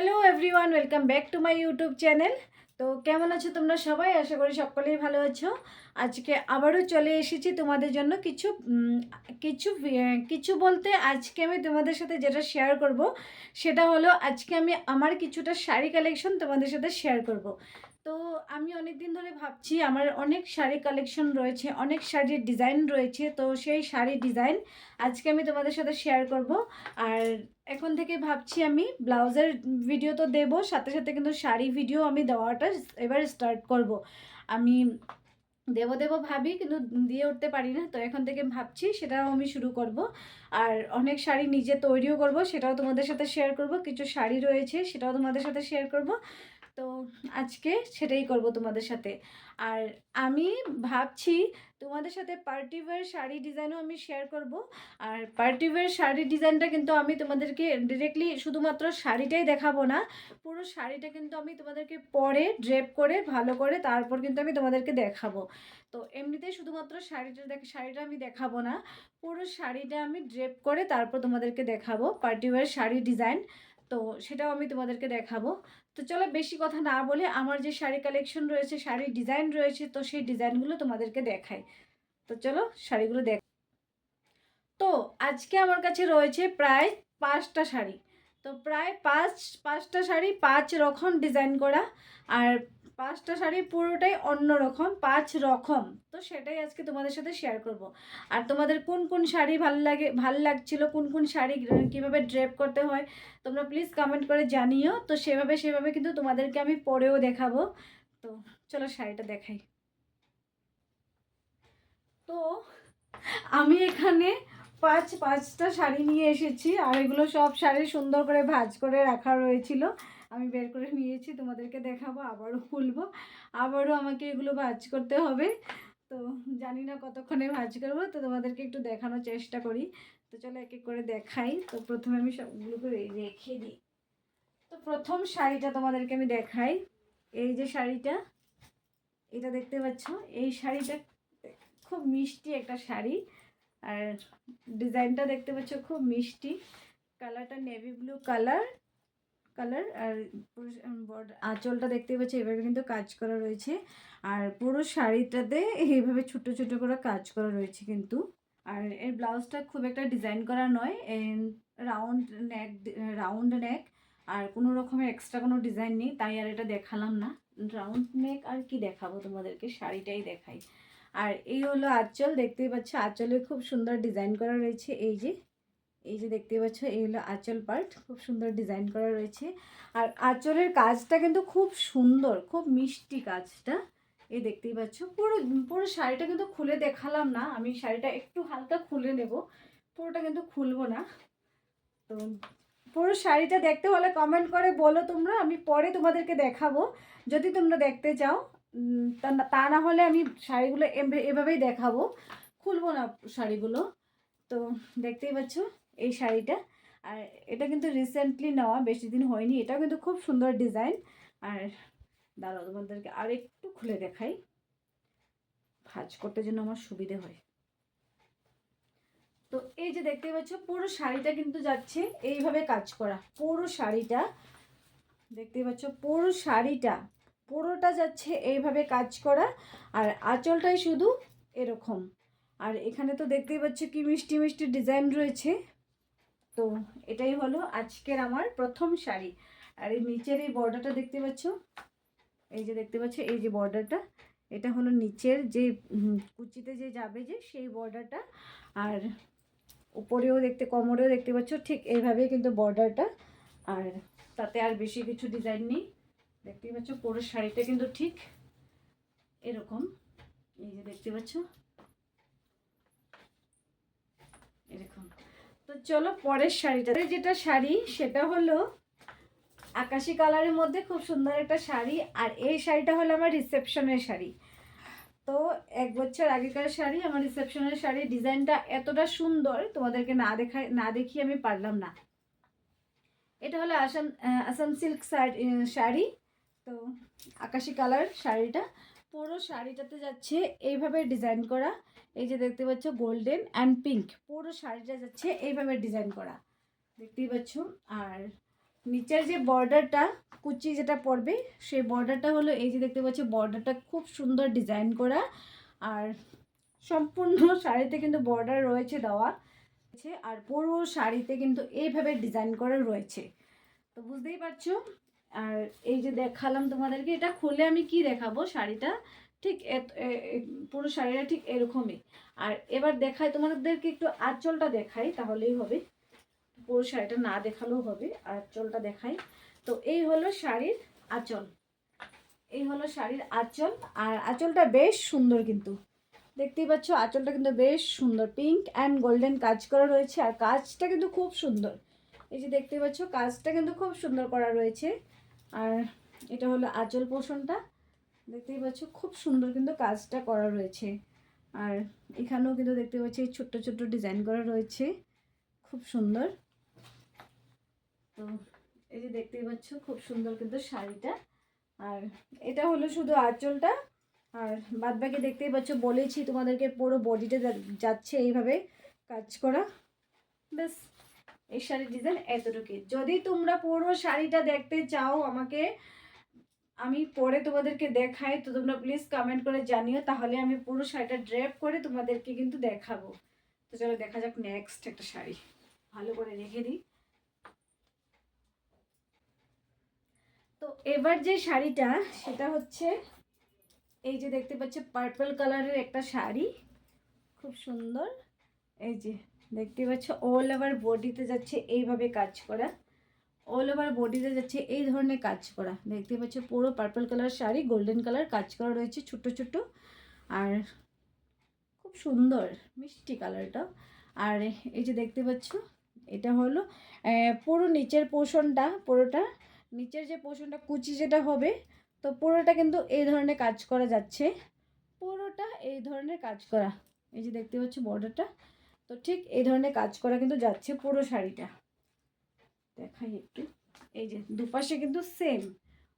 Hello everyone welcome back to my YouTube channel তো কেমন আছো তোমরা সবাই? আশা করি সকলেই ভালো আছো। আজকে আবারও চলে এসেছি তোমাদের জন্য কিছু কিছু কিছু বলতে আজকে আমি তোমাদের সাথে যেটা শেয়ার করব, সেটা হলো আজকে আমি আমার কিছুটা শাড়ি কালেকশন তোমাদের সাথে শেয়ার করব। তো আমি অনেক দিন ধরে ভাবছি, আমার অনেক শাড়ি কালেকশন রয়েছে, অনেক শাড়ির ডিজাইন রয়েছে, তো সেই শাড়ির ডিজাইন আজকে আমি তোমাদের সাথে শেয়ার করব। আর এখন থেকে ভাবছি আমি ব্লাউজের ভিডিও তো দেবো, সাথে সাথে কিন্তু শাড়ি ভিডিও আমি দেওয়াটা এবার স্টার্ট করব। আমি দেবো দেবো ভাবি, কিন্তু দিয়ে উঠতে পারি না, তো এখন থেকে ভাবছি সেটাও আমি শুরু করব। আর অনেক শাড়ি নিজে তৈরিও করব, সেটাও তোমাদের সাথে শেয়ার করব, কিছু শাড়ি রয়েছে সেটাও তোমাদের সাথে শেয়ার করব। তো আজকে সেটাই করব তোমাদের সাথে। আর আমি ভাবছি তোমাদের সাথে পার্টি শাড়ি ডিজাইনও আমি শেয়ার করব। আর পার্টি ওয়্যার শাড়ির ডিজাইনটা কিন্তু আমি তোমাদেরকে ডিরেক্টলি শুধুমাত্র শাড়িটাই দেখাবো না, পুরো শাড়িটা কিন্তু আমি তোমাদেরকে পরে ড্রেপ করে, ভালো করে তারপর কিন্তু আমি তোমাদেরকে দেখাবো। তো এমনিতেই শুধুমাত্র শাড়িটা দেখ, শাড়িটা আমি দেখাবো না, পুরো শাড়িটা আমি ড্রেপ করে তারপর তোমাদেরকে দেখাবো পার্টি ওয়্যার শাড়ি ডিজাইন তো সেটাও আমি তোমাদেরকে দেখাবো। তো চলো বেশি কথা না বলে আমার যে শাড়ি কালেকশন রয়েছে, শাড়ির ডিজাইন রয়েছে, তো সেই ডিজাইনগুলো তোমাদেরকে দেখাই। তো চলো শাড়িগুলো দেখ তো আজকে আমার কাছে রয়েছে প্রায় পাঁচটা শাড়ি। তো প্রায় পাঁচ পাঁচটা শাড়ি, পাঁচ রকম ডিজাইন করা। আর পাঁচটা শাড়ি পুরোটাই অন্য রকম পাঁচ রকম। তো সেটাই আজকে তোমাদের সাথে শেয়ার করব। আর তোমাদের কোন কোন শাড়ি ভালো লাগে, ভালো লাগছিল, কোন কোন শাড়ি কীভাবে ড্রেপ করতে হয়, তোমরা প্লিজ কমেন্ট করে জানিও। তো সেভাবে সেভাবে কিন্তু তোমাদেরকে আমি পরেও দেখাবো। তো চলো শাড়িটা দেখাই। তো আমি এখানে পাঁচ, পাঁচটা শাড়ি নিয়ে এসেছি, আর এগুলো সব শাড়ি সুন্দর করে ভাঁজ করে রাখা রয়েছিল। আমি বের করে নিয়েছি, তোমাদেরকে দেখাবো, আবারও খুলবো আবারও আমাকে এগুলো ভাজ করতে হবে। তো জানি না কতক্ষণে ভাজ করব, তো তোমাদেরকে একটু দেখানোর চেষ্টা করি। তো চলো এক এক করে দেখাই। তো প্রথমে আমি সবগুলোকে রেখে দিই। তো প্রথম শাড়িটা তোমাদেরকে আমি দেখাই। এই যে শাড়িটা, এটা দেখতে পাচ্ছ? এই শাড়িটা খুব মিষ্টি একটা শাড়ি। আর ডিজাইনটা দেখতে পাচ্ছ, খুব মিষ্টি। কালারটা নেভি ব্লু কালার। কালার আর আঁচলটা দেখতে পাচ্ছি, এভাবে কিন্তু কাজ করা রয়েছে। আর পুরো শাড়িটাতে এইভাবে ছোট ছোট করে কাজ করা রয়েছে কিন্তু। আর এর ব্লাউজটা খুব একটা ডিজাইন করা নয় রাউন্ড নেক রাউন্ড নেক, আর কোনো রকমের এক্সট্রা কোনো ডিজাইন নেই, তাই আর এটা দেখালাম না। রাউন্ড নেক আর কি দেখাবো তোমাদেরকে, শাড়িটাই দেখাই। আর এই হলো আঁচল, দেখতেই পাচ্ছ, আঁচলে খুব সুন্দর ডিজাইন করা রয়েছে, এই যে। এই যে দেখতে পাচ্ছ, এই হলো আঁচল পার্ট। খুব সুন্দর ডিজাইন করা রয়েছে। আর আঁচলের কাজটা কিন্তু খুব সুন্দর, খুব মিষ্টি কাজটা। এই দেখতেই পাচ্ছ, পুরো পুরো শাড়িটা কিন্তু খুলে দেখালাম না। আমি শাড়িটা একটু হালকা খুলে নেব। পুরোটা কিন্তু খুলবো না। তো পুরো শাড়িটা দেখতে হলে কমেন্ট করে বলো তোমরা, আমি পরে তোমাদেরকে দেখাবো। যদি তোমরা দেখতে চাও তা না- হলে আমি শাড়িগুলো এভ- এভাবেই দেখাবো। খুলবো না শাড়িগুলো। তো দেখতেই পাচ্ছ এই শাড়িটা। আর এটা কিন্তু রিসেন্টলি নেওয়া, বেশি দিন হয়নি। এটাও কিন্তু খুব সুন্দর ডিজাইন আর দাঁড়াও, তোমাদেরকে আর একটু খুলে দেখাই। ভাজ করতে জন্য আমার সুবিধে হয়। তো এই যে দেখতে পাচ্ছ, পুরো শাড়িটা কিন্তু যাচ্ছে এইভাবে কাজ করা। পুরো শাড়িটা দেখতে পাচ্ছ, পুরো শাড়িটা, পুরোটা যাচ্ছে এইভাবে কাজ করা। আর আঁচলটাই শুধু এরকম। আর এখানে তো দেখতেই পাচ্ছ কি মিষ্টি মিষ্টি ডিজাইন রয়েছে। তো এটাই হলো আজকের আমার প্রথম শাড়ি। আর এই নিচের এই বর্ডারটা দেখতে পাচ্ছ? এই যে দেখতে পাচ্ছ, এই যে বর্ডারটা এটা হলো নিচের যে কুচিতে যে যাবে যে, সেই বর্ডারটা আর উপরেও দেখতে, কোমরেও দেখতে পাচ্ছ, ঠিক এইভাবেই কিন্তু বর্ডারটা আর তাতে আর বেশি কিছু ডিজাইন নেই। দেখতেই পাচ্ছ, পুরো শাড়িটা কিন্তু ঠিক এরকম। এই যে দেখতে পাচ্ছ এরকম তো চলো পরের শাড়িটা। যেটা শাড়ি, সেটা হলো আকাশি কালারের মধ্যে খুব সুন্দর একটা শাড়ি, আর এই শাড়িটা হলো আমার রিসেপশনের শাড়ি। তো এক বছর আগেকার শাড়ি, আমার রিসেপশনের শাড়ির ডিজাইনটা এতটা সুন্দর, তোমাদেরকে না দেখায় না দেখিয়ে আমি পারলাম না। এটা হলো আসাম আসাম সিল্ক শাড়ি। তো আকাশি কালার শাড়িটা। পুরো শাড়িটাতে যাচ্ছে এইভাবে ডিজাইন করা। এই যে দেখতে পাচ্ছ গোল্ডেন অ্যান্ড পিঙ্ক, পুরো শাড়িটা যাচ্ছে এইভাবে ডিজাইন করা। দেখতেই পাচ্ছ, আর নিচের যে বর্ডারটা, কুচি যেটা পড়বে, সেই বর্ডারটা হলো এই যে দেখতে পাচ্ছি, বর্ডারটা খুব সুন্দর ডিজাইন করা। আর সম্পূর্ণ শাড়িতে কিন্তু বর্ডার রয়েছে দেওয়া। আর পুরো শাড়িতে কিন্তু এইভাবে ডিজাইন করা রয়েছে। তো বুঝতেই পারছ আর এই যে দেখালাম তোমাদেরকে, এটা খুলে আমি কি দেখাবো শাড়িটা? ঠিক পুরো শাড়িটা ঠিক এরকমই। আর এবার দেখাই, তোমাদেরকে একটু আঁচলটা দেখাই, তাহলেই হবে। পুরো শাড়িটা না দেখালেও হবে, আঁচলটা দেখাই। তো এই হলো শাড়ির আঁচল। এই হলো শাড়ির আঁচল, আর আঁচলটা বেশ সুন্দর কিন্তু। দেখতেই পাচ্ছ, আঁচলটা কিন্তু বেশ সুন্দর। পিঙ্ক অ্যান্ড গোল্ডেন কাজ করা রয়েছে, আর কাজটা কিন্তু খুব সুন্দর। এই যে দেখতে পাচ্ছ, কাজটা কিন্তু খুব সুন্দর করা রয়েছে। আর এটা হলো আঁচল পোষণটা। দেখতেই পাচ্ছ, খুব সুন্দর কিন্তু কাজটা করা রয়েছে। আর এখানেও কিন্তু দেখতে পাচ্ছি ছোট্ট ছোট্ট ডিজাইন করা রয়েছে। খুব সুন্দর। তো এই যে দেখতেই পাচ্ছ, খুব সুন্দর কিন্তু শাড়িটা। আর এটা হলো শুধু আঁচলটা। আর বাদ বাকি দেখতেই পাচ্ছ, বলেছি তোমাদেরকে পুরো বডিটা যাচ্ছে এইভাবে কাজ করা। ব্যাস। এই শাড়ির ডিজাইন এতটুকুই। যদি তোমরা পুরো শাড়িটা দেখতে চাও আমাকে, আমি পরে তোমাদেরকে দেখাই, তো তোমরা প্লিজ কমেন্ট করে জানিও, তাহলে আমি পুরো শাড়িটা ড্রেপ করে তোমাদেরকে কিন্তু দেখাবো। তো চলো দেখা যাক নেক্সট একটা শাড়ি। ভালো করে রেখে দিই। তো এবার যে শাড়িটা, সেটা হচ্ছে এই যে দেখতে পাচ্ছ পার্পল কালারের একটা শাড়ি। খুব সুন্দর। এই যে দেখতে পাচ্ছ অল ওভার বডিতে যাচ্ছে এইভাবে কাজ করা। অল ওভার বডিতে যাচ্ছে এই ধরনের কাজ করা। দেখতে পাচ্ছ, পুরো purple colour sari golden colour কাজ করা রয়েছে ছোট ছোট আর খুব সুন্দর, মিষ্টি কালারটা আর এই যে দেখতে পাচ্ছ, এটা হলো পুরো নিচের পোর্শনটা পুরোটা, নিচের যে পোর্শনটা কুচি যেটা হবে, তো পুরোটা কিন্তু এই ধরনের কাজ করা যাচ্ছে। পুরোটা এই ধরনের কাজ করা। এই যে দেখতে পাচ্ছ বর্ডারটা তো ঠিক এই ধরনের কাজ করা কিন্তু যাচ্ছে পুরো শাড়িটা। দেখাই একটু। এই যে দুপাশে কিন্তু সেম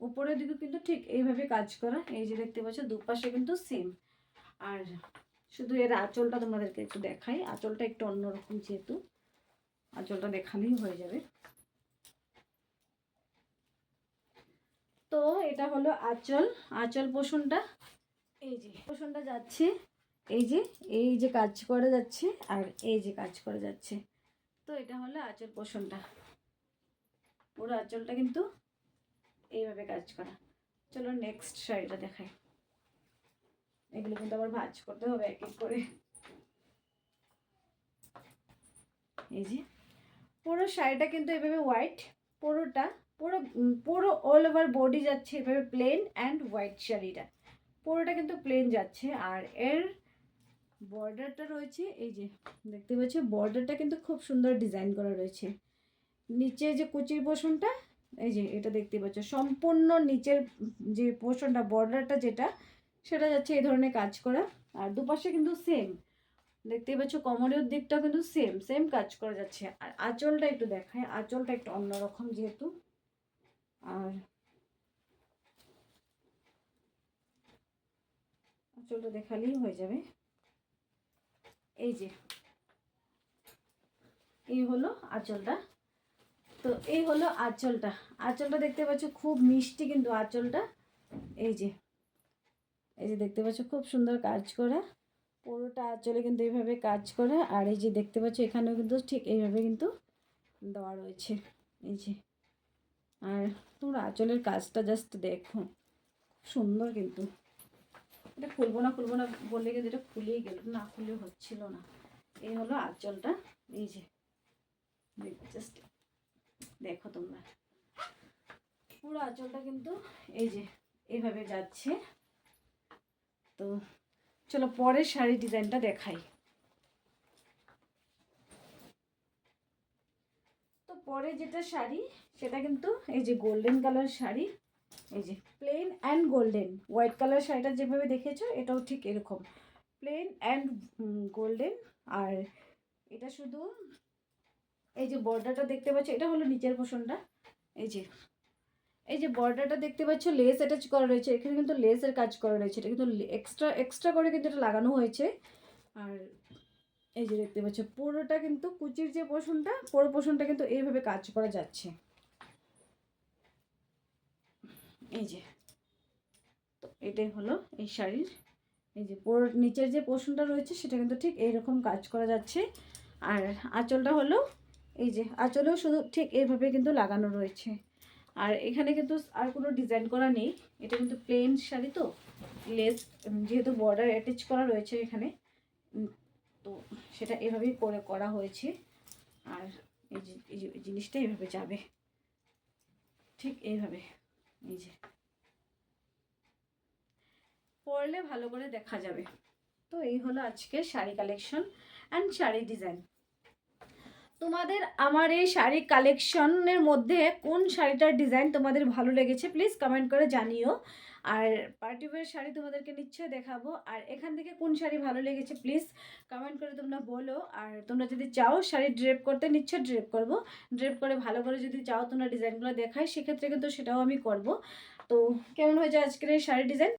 উপরের দিকে কিন্তু ঠিক এইভাবে কাজ করা। এই যে দেখতে পাচ্ছ, দুপাশে কিন্তু সেম আর শুধু এর আঁচলটা তোমাদেরকে একটু দেখাই। আঁচলটা একটু অন্যরকম যেহেতু। আঁচলটা দেখালেই হয়ে যাবে। তো এটা হলো আঁচল। আঁচল পোষণটা। এই যে পোষণটা যাচ্ছে। এই যে এই যে কাজ করা যাচ্ছে আর এই যে কাজ করা যাচ্ছে। তো এটা হলো আঁচল পোষণটা। পুরো আঁচলটা কিন্তু এইভাবে কাজ করা। চলো নেক্সট শাড়িটা দেখাই। এগুলো কিন্তু আবার ভাজ করতে হবে এক এক করে। এই যে, পুরো শাড়িটা কিন্তু এভাবে হোয়াইট পুরোটা, পুরো পুরো অল ওভার বডি যাচ্ছে এভাবে প্লেন অ্যান্ড হোয়াইট শাড়িটা। পুরোটা কিন্তু প্লেন যাচ্ছে আর এর বর্ডারটা রয়েছে, এই যে দেখতে পাচ্ছি, বর্ডারটা কিন্তু খুব সুন্দর ডিজাইন করা রয়েছে। নিচে যে কুচির পোষণটা, এই যে এটা দেখতে পাচ্ছ, সম্পূর্ণ নিচের যে পোষণটা, বর্ডারটা যেটা, সেটা যাচ্ছে এই ধরনের কাজ করা। আর দুপাশে কিন্তু সেম দেখতেই পাচ্ছ, কোমরের দিকটাও কিন্তু সেম সেম কাজ করা যাচ্ছে। আর আঁচলটা একটু দেখায় আঁচলটা একটু অন্যরকম যেহেতু। আর আঁচলটা দেখালেই হয়ে যাবে। এই যে, এই হলো আঁচলটা। তো এই হলো আঁচলটা। আঁচলটা দেখতে পাচ্ছ, খুব মিষ্টি কিন্তু আঁচলটা। এই যে এই যে দেখতে পাচ্ছ, খুব সুন্দর কাজ করা। পুরোটা আঁচলে কিন্তু এইভাবে কাজ করা। আর এই যে দেখতে পাচ্ছ, এখানেও কিন্তু ঠিক এইভাবে কিন্তু দেওয়া রয়েছে। এই যে, আর তোমরা আঁচলের কাজটা জাস্ট দেখো। সুন্দর কিন্তু। এটা খুলবো না খুলবো না বললে কিন্তু এটা খুলেই গেল, না খুলে হচ্ছিল না। এই হলো আঁচলটা, এই যে জাস্ট দেখো তোমরা। পুরো আঁচলটা কিন্তু এই যে এইভাবে যাচ্ছে। তো চলো পরের শাড়ি ডিজাইনটা দেখাই। তো পরে যেটা শাড়ি, সেটা কিন্তু এই যে গোল্ডেন কালার শাড়ি এই যে plain and golden white colour শাড়িটা যেভাবে দেখেছ, এটাও ঠিক এরকম। প্লেন অ্যান্ড গোল্ডেন আর এটা শুধু, এই যে বর্ডারটা দেখতে পাচ্ছ, এটা হলো নিচের পোষণটা এই যে এই যে বর্ডারটা দেখতে পাচ্ছ লেস অ্যাটাচ করা রয়েছে। এখানে কিন্তু লেসের কাজ করা রয়েছে। এটা কিন্তু এক্সট্রা এক্সট্রা করে কিন্তু এটা লাগানো হয়েছে। আর এই যে দেখতে পাচ্ছ, পুরোটা কিন্তু কুচির যে পোষণটা পুরো পোষণটা কিন্তু এইভাবে কাজ করা যাচ্ছে। এই যে। তো এটাই হলো এই শাড়ির। এই যে পুরো, নিচের যে পোর্শনটা রয়েছে সেটা কিন্তু ঠিক এইরকম কাজ করা যাচ্ছে। আর আঁচলটা হলো এই যে, আঁচলেও শুধু ঠিক এইভাবে কিন্তু লাগানো রয়েছে। আর এখানে কিন্তু আর কোনো ডিজাইন করা নেই। এটা কিন্তু প্লেন শাড়ি তো, লেস যেহেতু বর্ডার অ্যাটাচ করা রয়েছে এখানে। তো সেটা এভাবেই করে করা হয়েছে। আর এই জিনিসটা এভাবে যাবে। ঠিক এইভাবে। এই যে। পরলে ভালো করে দেখা যাবে। তো এই হলো আজকে sari collection and sari design তোমাদের আমার এই শাড়ি কালেকশনের মধ্যে কোন শাড়িটার ডিজাইন তোমাদের ভালো লেগেছে প্লিজ কমেন্ট করে জানিও। আর পার্টি ওয়ার শাড়ি তোমাদেরকে নিশ্চয়ই দেখাবো। আর এখান থেকে কোন শাড়ি ভালো লেগেছে প্লিজ কমেন্ট করে তোমরা বলো। আর তোমরা যদি চাও শাড়ি ড্রেপ করতে নিশ্চয় ড্রেপ করব। ড্রেপ করে ভালো করে যদি চাও তোমরা ডিজাইনগুলো দেখাই, সেক্ষেত্রে কিন্তু সেটাও আমি করব। তো কেমন হয়েছে আজকের এই শাড়ি ডিজাইন